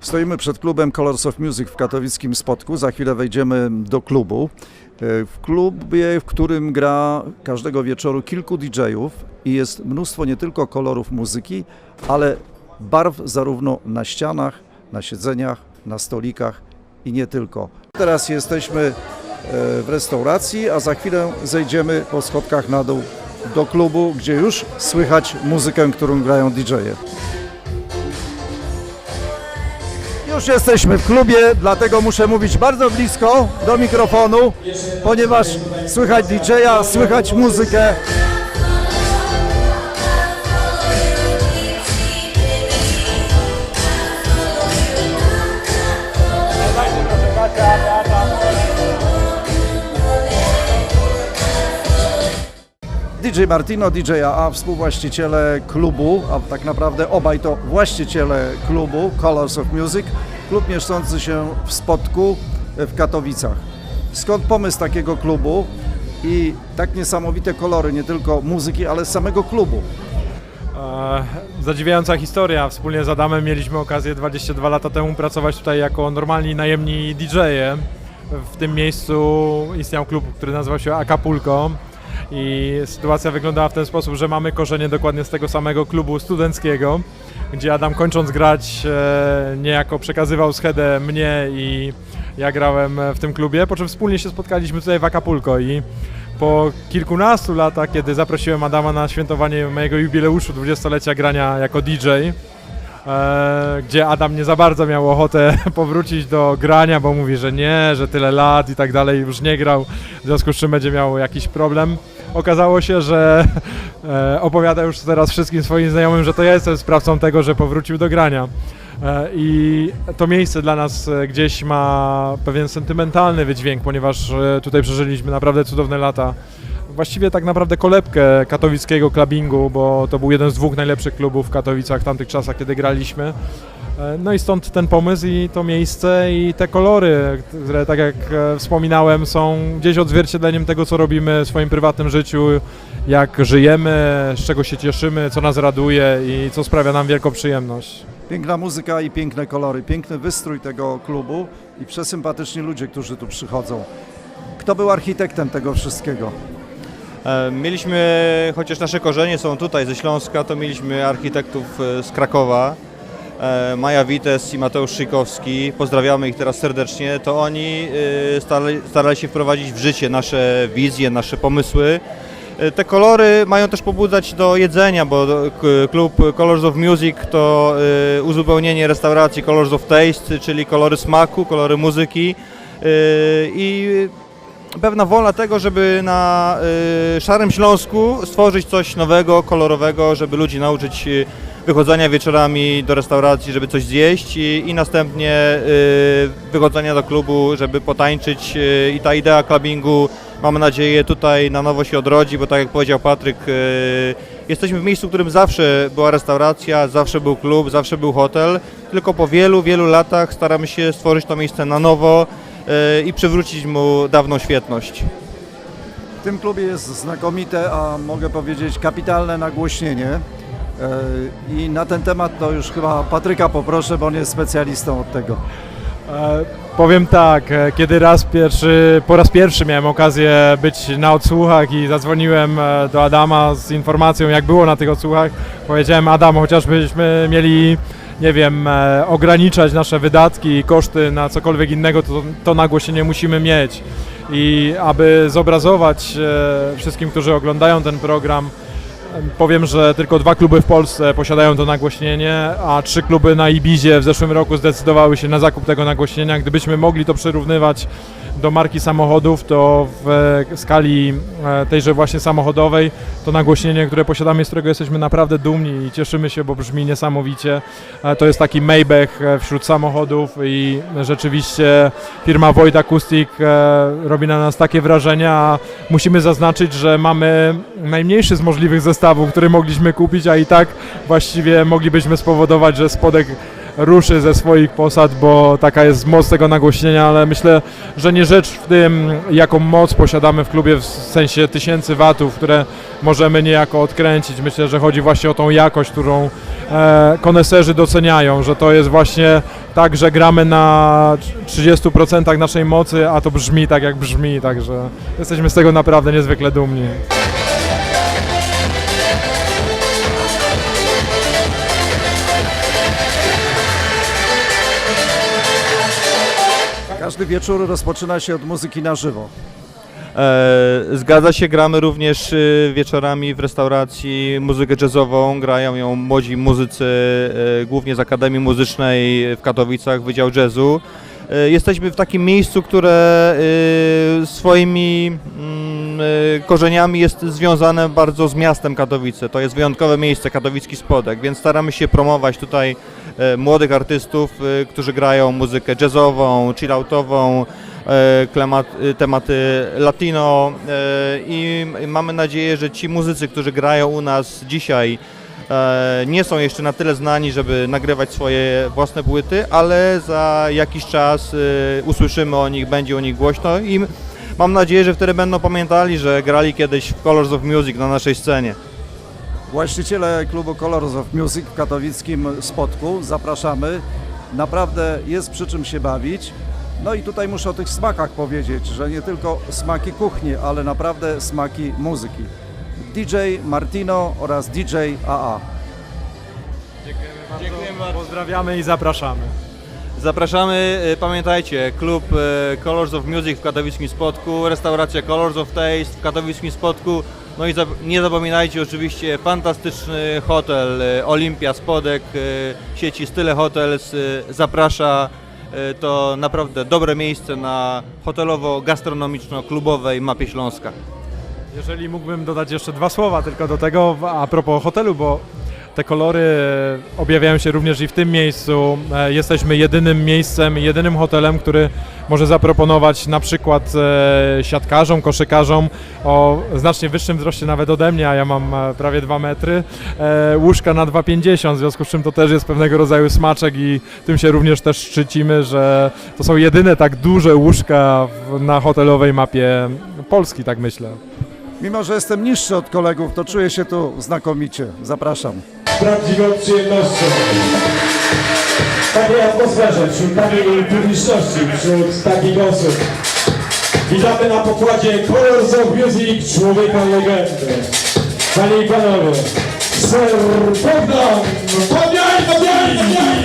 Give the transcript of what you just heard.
Stoimy przed klubem Colors of Music w katowickim Spotku. Za chwilę wejdziemy do klubu. E, W klubie, w którym gra każdego wieczoru kilku DJ-ów i jest mnóstwo nie tylko kolorów muzyki, ale barw zarówno na ścianach, na siedzeniach, na stolikach i nie tylko. Teraz jesteśmy e, w restauracji, a za chwilę zejdziemy po schodkach na dół do klubu, gdzie już słychać muzykę, którą grają DJ-e. Już jesteśmy w klubie, dlatego muszę mówić bardzo blisko do mikrofonu, ponieważ słychać DJ-a, słychać muzykę. DJ Martino, DJ AA, współwłaściciele klubu, a tak naprawdę obaj to właściciele klubu Colors of Music, klub mieszczący się w Spodku w Katowicach. Skąd pomysł takiego klubu i tak niesamowite kolory, nie tylko muzyki, ale samego klubu? E, Zadziwiająca historia. Wspólnie z Adamem mieliśmy okazję 22 lata temu pracować tutaj jako normalni najemni DJ-e. W tym miejscu istniał klub, który nazywał się Acapulco. I sytuacja wyglądała w ten sposób, że mamy korzenie dokładnie z tego samego klubu studenckiego, gdzie Adam kończąc grać e, niejako przekazywał schedę mnie i ja grałem w tym klubie, po czym wspólnie się spotkaliśmy tutaj w Acapulco. I po kilkunastu latach, kiedy zaprosiłem Adama na świętowanie mojego jubileuszu 20-lecia grania jako DJ, e, gdzie Adam nie za bardzo miał ochotę powrócić do grania, bo mówi, że nie, że tyle lat i tak dalej, już nie grał, w związku z czym będzie miał jakiś problem. Okazało się, że e, opowiada już teraz wszystkim swoim znajomym, że to ja jestem sprawcą tego, że powrócił do grania. E, I to miejsce dla nas gdzieś ma pewien sentymentalny wydźwięk, ponieważ tutaj przeżyliśmy naprawdę cudowne lata. Właściwie tak naprawdę kolebkę katowickiego clubbingu, bo to był jeden z dwóch najlepszych klubów w Katowicach w tamtych czasach, kiedy graliśmy. E, No i stąd ten pomysł i to miejsce i te kolory, które tak jak e, wspominałem są gdzieś odzwierciedleniem tego, co robimy w swoim prywatnym życiu, jak żyjemy, z czego się cieszymy, co nas raduje i co sprawia nam wielką przyjemność. Piękna muzyka i piękne kolory, piękny wystrój tego klubu i przesympatyczni ludzie, którzy tu przychodzą. Kto był architektem tego wszystkiego? E, Mieliśmy, chociaż nasze korzenie są tutaj ze Śląska, to mieliśmy architektów e, z Krakowa, e, Maja Wites i Mateusz Szykowski, pozdrawiamy ich teraz serdecznie, to oni starali, się wprowadzić w życie nasze wizje, nasze pomysły. Te kolory mają też pobudzać do jedzenia, bo klub Colors of Music to uzupełnienie restauracji Colors of Taste, czyli kolory smaku, kolory muzyki. I pewna wola tego, żeby na y, Szarym Śląsku stworzyć coś nowego, kolorowego, żeby ludzi nauczyć y, wychodzenia wieczorami do restauracji, żeby coś zjeść i, i następnie y, wychodzenia do klubu, żeby potańczyć i ta idea clubbingu mamy nadzieję tutaj na nowo się odrodzi, bo tak jak powiedział Patryk, jesteśmy w miejscu, w którym zawsze była restauracja, zawsze był klub, zawsze był hotel, tylko po wielu, wielu latach staramy się stworzyć to miejsce na nowo, i przywrócić mu dawną świetność. W tym klubie jest znakomite, a mogę powiedzieć kapitalne nagłośnienie. E, I na ten temat to już chyba Patryka poproszę, bo on jest specjalistą od tego. E, Powiem tak, e, kiedy raz pierwszy, po raz pierwszy miałem okazję być na odsłuchach i zadzwoniłem e, do Adama z informacją, jak było na tych odsłuchach, powiedziałem Adam, chociażbyśmy mieli, nie wiem, e, ograniczać nasze wydatki i koszty na cokolwiek innego, to, to nagłośnienie musimy mieć. I aby zobrazować e, wszystkim, którzy oglądają ten program, Powiem, że tylko dwa kluby w Polsce posiadają to nagłośnienie, a trzy kluby na Ibizie w zeszłym roku zdecydowały się na zakup tego nagłośnienia. Gdybyśmy mogli to przyrównywać do marki samochodów, to w e, skali e, tejże właśnie samochodowej to nagłośnienie, które posiadamy, z którego jesteśmy naprawdę dumni i cieszymy się, bo brzmi niesamowicie. E, To jest taki Maybach wśród samochodów i rzeczywiście firma Void Acoustic robi na nas takie wrażenie, a musimy zaznaczyć, że mamy najmniejszy z możliwych zestawów, który mogliśmy kupić, a i tak właściwie moglibyśmy spowodować, że spodek ruszy ze swoich posad, bo taka jest moc tego nagłośnienia, ale myślę, że nie rzecz w tym, jaką moc posiadamy w klubie w sensie tysięcy watów, które możemy niejako odkręcić. Myślę, że chodzi właśnie o tą jakość, którą e, koneserzy doceniają, że to jest właśnie tak, że gramy na 30% naszej mocy, a to brzmi tak jak brzmi, także jesteśmy z tego naprawdę niezwykle dumni. Każdy wieczór rozpoczyna się od muzyki na żywo. E, Zgadza się, gramy również y, wieczorami w restauracji muzykę jazzową. Grają ją młodzi muzycy, e, głównie z Akademii Muzycznej w Katowicach, Wydział Jazzu. E, Jesteśmy w takim miejscu, które y, swoimi mm, y, korzeniami jest związane bardzo z miastem Katowice. To jest wyjątkowe miejsce, katowicki spodek, więc staramy się promować tutaj e, młodych artystów, którzy grają muzykę jazzową, chilloutową, e, e, tematy latino e, i mamy nadzieję, że ci muzycy, którzy grają u nas dzisiaj e, nie są jeszcze na tyle znani, żeby nagrywać swoje własne płyty, ale za jakiś czas e, usłyszymy o nich, będzie o nich głośno i mam nadzieję, że wtedy będą pamiętali, że grali kiedyś w Colors of Music na naszej scenie. Właściciele klubu Colors of Music w katowickim Spodku, zapraszamy. Naprawdę jest przy czym się bawić. No i tutaj muszę o tych smakach powiedzieć, że nie tylko smaki kuchni, ale naprawdę smaki muzyki. DJ Martino oraz DJ AA. Dziękujemy bardzo. Pozdrawiamy i zapraszamy. Zapraszamy, e, pamiętajcie, klub e, Colors of Music w katowickim Spodku, restauracja Colors of Taste w katowickim Spodku, no i nie zapominajcie oczywiście fantastyczny hotel e, Olimpia Spodek sieci Style Hotels zaprasza. To naprawdę dobre miejsce na hotelowo-gastronomiczno-klubowej mapie Śląska. Jeżeli mógłbym dodać jeszcze dwa słowa tylko do tego a propos hotelu, bo te kolory objawiają się również i w tym miejscu. E, Jesteśmy jedynym miejscem, jedynym hotelem, który może zaproponować na przykład e, siatkarzom, koszykarzom o znacznie wyższym wzroście nawet ode mnie, a ja mam e, prawie 2 metry, e, łóżka na 2,50, w związku z czym to też jest pewnego rodzaju smaczek i tym się również też szczycimy, że to są jedyne tak duże łóżka na hotelowej mapie Polski, tak myślę. Mimo, że jestem niższy od kolegów, to czuję się tu znakomicie. Zapraszam. prawdziwą przyjemnością. W takiej atmosferze, wśród takiej publiczności, wśród takich osób. Witamy na pokładzie Colors of Music Człowieka Legendy. Panie i Panowie, Sir Bogdan Fabiański!